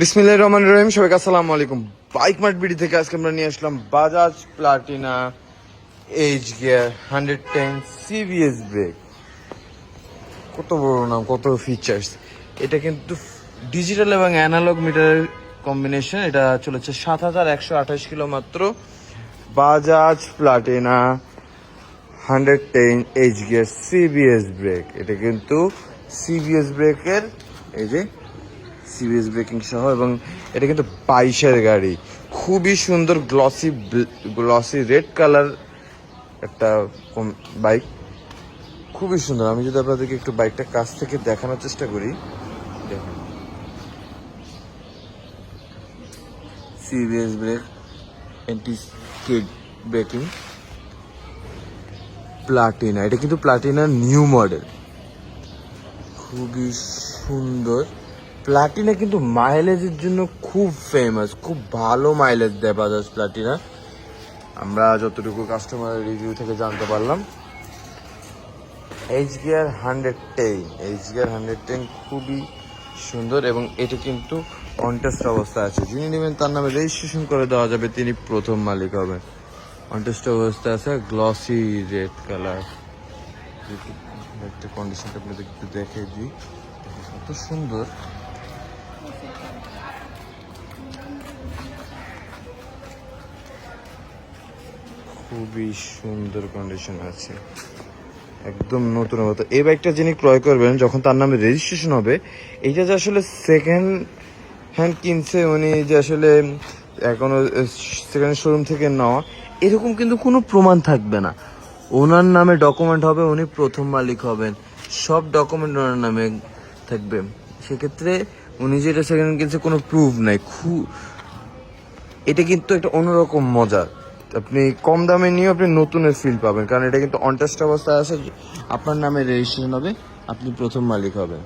বিসমিল্লাহ রহমান রহিম, সবাইকে আসসালামু আলাইকুম। বাইক মার্ট বিডি থেকে আজকে আমরা নিয়ে আসলাম Bajaj Platina H gear hundred ten CBS brake. কত বড় নাম, কত ফিচার্স এটা কিন্তু ডিজিটাল এবং অ্যানালগ মিটারের কম্বিনেশন এটা চলেছে সাত হাজার একশো আঠাশ কিলো মাত্র। Bajaj Platina hundred ten H gear CBS brake. এটা কিন্তু সিবিএস ব্রেকের, এই যে সিবিএস ব্রেকিং সহ এবং এটা কিন্তু বাইশের গাড়ি। খুবই সুন্দর গ্লসি গ্লসি রেড কালার একটা বাইক খুবই সুন্দর। আমি যদি আপনাদেরকে একটু বাইকটা কাছ থেকে দেখানোর চেষ্টা করি, দেখুন। CBS brake anti skid braking Platina এটা কিন্তু প্লাটিনা নিউ মডেল খুবই সুন্দর। প্লাটিনা কিন্তু মাইলেজের জন্য খুব ফেমাস খুব ভালো মাইলেজ দেয় বাজাজ প্লাটিনা আমরা যতটুকু কাস্টমারের রিভিউ থেকে জানতে পারলাম। H gear hundred ten H gear hundred ten খুবই সুন্দর এবং এটি কিন্তু অনটেস্ট অবস্থা আছে। যিনি নেবেন তার নামে রেজিস্ট্রেশন করে দেওয়া যাবে, তিনি প্রথম মালিক হবেন। অনটেস্ট অবস্থা আছে গ্লসি রেড কালার একটা কন্ডিশনটা আপনাদের একটু দেখে দিই। কত সুন্দর। খুবই সুন্দর কন্ডিশন আছে। একদম নতুন মতো এই বাইকটা যিনি ক্রয় করবেন, যখন তার নামে রেজিস্ট্রেশন হবে, এইটা যে আসলে সেকেন্ড হ্যান্ড কিনছে, উনি যে আসলে এখনও সেকেন্ড শোরুম থেকে নেওয়া, এরকম কিন্তু কোনো প্রমাণ থাকবে না। ওনার নামে ডকুমেন্ট হবে, উনি প্রথম মালিক হবেন। সব ডকুমেন্ট ওনার নামে থাকবে। সেক্ষেত্রে উনি যেটা সেকেন্ড কিনছে, কোনো প্রুফ নাই। খুব এটা কিন্তু একটা অন্যরকম মজা। আপনি কম দামে নিয়ে আপনি নতুনের ফিল পাবেন। কারণ এটা কিন্তু অনটেস্ট অবস্থায় আছে। আপনার নামে রেজিস্ট্রেশন হবে, আপনি প্রথম মালিক হবেন।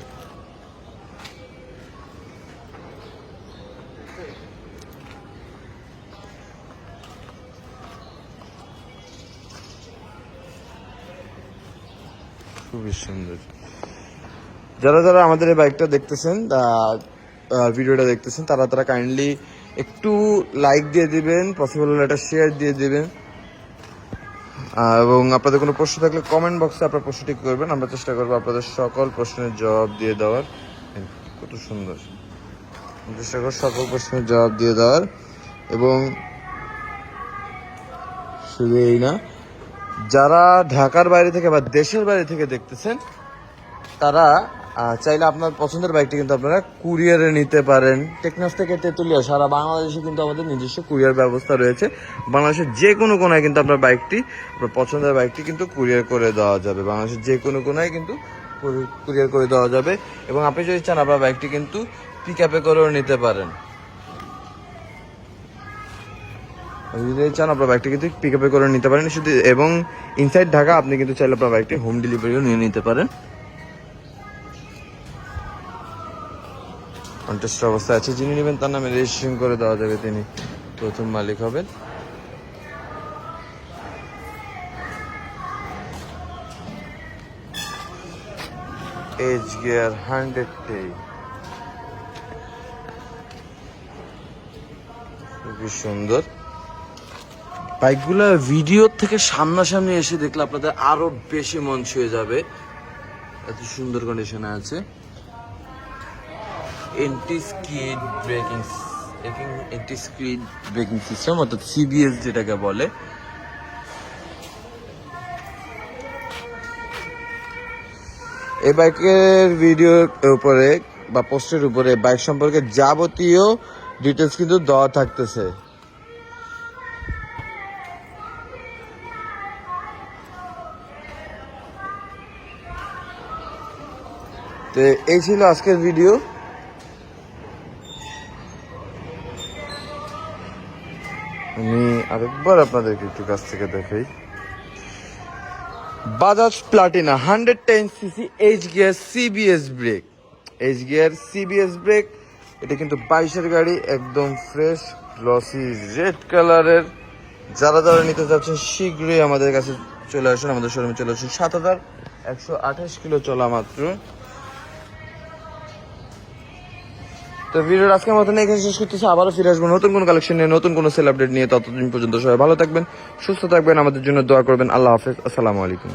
খুবই সুন্দর। যারা যারা আমাদের এই বাইকটা দেখতেছেন ভিডিওটা দেখতেছেন, তারা তারা কাইন্ডলি একটু লাইক দিয়ে দিবেন পসিবল হলে একটা শেয়ার দিয়ে দিবেন। এবং আপনাদের কোনো প্রশ্ন থাকলে কমেন্ট বক্সে আপনার প্রশ্নটি করবেন, আমরা চেষ্টা করব আপনাদের সকল প্রশ্নের জবাব দিয়ে দেওয়ার। কত সুন্দর। চেষ্টা করব সকল প্রশ্নের জবাব দিয়ে দেওয়ার। এবং শুধু এই না, যারা ঢাকার বাইরে থেকে বা দেশের বাইরে থেকে দেখতেছেন, তারা চাইলে আপনার পছন্দের বাইকটি কিন্তু আপনারা কুরিয়ারে নিতে পারেন। টেকনাস থেকে তেঁতুলিয়া, সারা বাংলাদেশে কিন্তু আমাদের নিজস্ব কুরিয়ার ব্যবস্থা রয়েছে। বাংলাদেশের যে কোনো কোনায় কিন্তু আপনার বাইকটি আপনার পছন্দের বাইকটি কিন্তু কুরিয়ার করে দেওয়া যাবে। বাংলাদেশের যে কোনো কোনায় কিন্তু কুরিয়ার করে দেওয়া যাবে। এবং আপনি যদি চান আপনার বাইকটি কিন্তু পিক আপে করেও নিতে পারেন। যদি চান আপনার বাইকটি কিন্তু পিক আপে করে নিতে পারেন। শুধু এবং ইনসাইড ঢাকা আপনি কিন্তু চাইলে আপনার বাইকটি হোম ডেলিভারিও নিয়ে নিতে পারেন। কন্টেস্ট অবস্থা আছে। যিনি নেবেন তার নামে রেজিস্ট্রেশন করে দেওয়া যাবে তিনি। প্রথম মালিক হবেন। এজ গিয়ার হান্ড্রেড টেই খুবই সুন্দর। বাইকগুলো ভিডিও থেকে সামনাসামনি এসে দেখলে আপনাদের আরও বেশি মন ছুঁয়ে যাবে। এত সুন্দর কন্ডিশনে আছে। Anti skid braking anti skid braking system অর্থাৎ সিবিএস যেটাকে বলে। এই বাইকের ভিডিওর উপরে বা পোস্টের উপরে বাইক সম্পর্কে যাবতীয় ডিটেলস কিন্তু দেওয়া থাকতেছে। তো এই ছিল আজকের ভিডিও আমি আরেকবার আপনাদেরকে একটু কাছ থেকে দেখাই। Bajaj Platina hundred ten CC H gear CBS brake H gear CBS brake এটা কিন্তু বাইশের গাড়ি, একদম ফ্রেশ গ্লসি রেড কালারের যারা যারা নিতে চাচ্ছেন শীঘ্রই আমাদের কাছে চলে আসুন। আমাদের শোরুমে চলে আসুন। সাত হাজার একশো আঠাশ কিলো চলা মাত্র। তো ভিডিওর আজকের মতন এখানে শেষ করতেছি। আবারও ফিরে আসব নতুন কোনো কালেকশন নিয়ে, নতুন কোনো সেল আপডেট নিয়ে। ততদিন পর্যন্ত সবাই ভালো থাকবেন, সুস্থ থাকবেন, আমাদের জন্য দোয়া করবেন। আল্লাহ হাফেজ। আসসালামু আলাইকুম।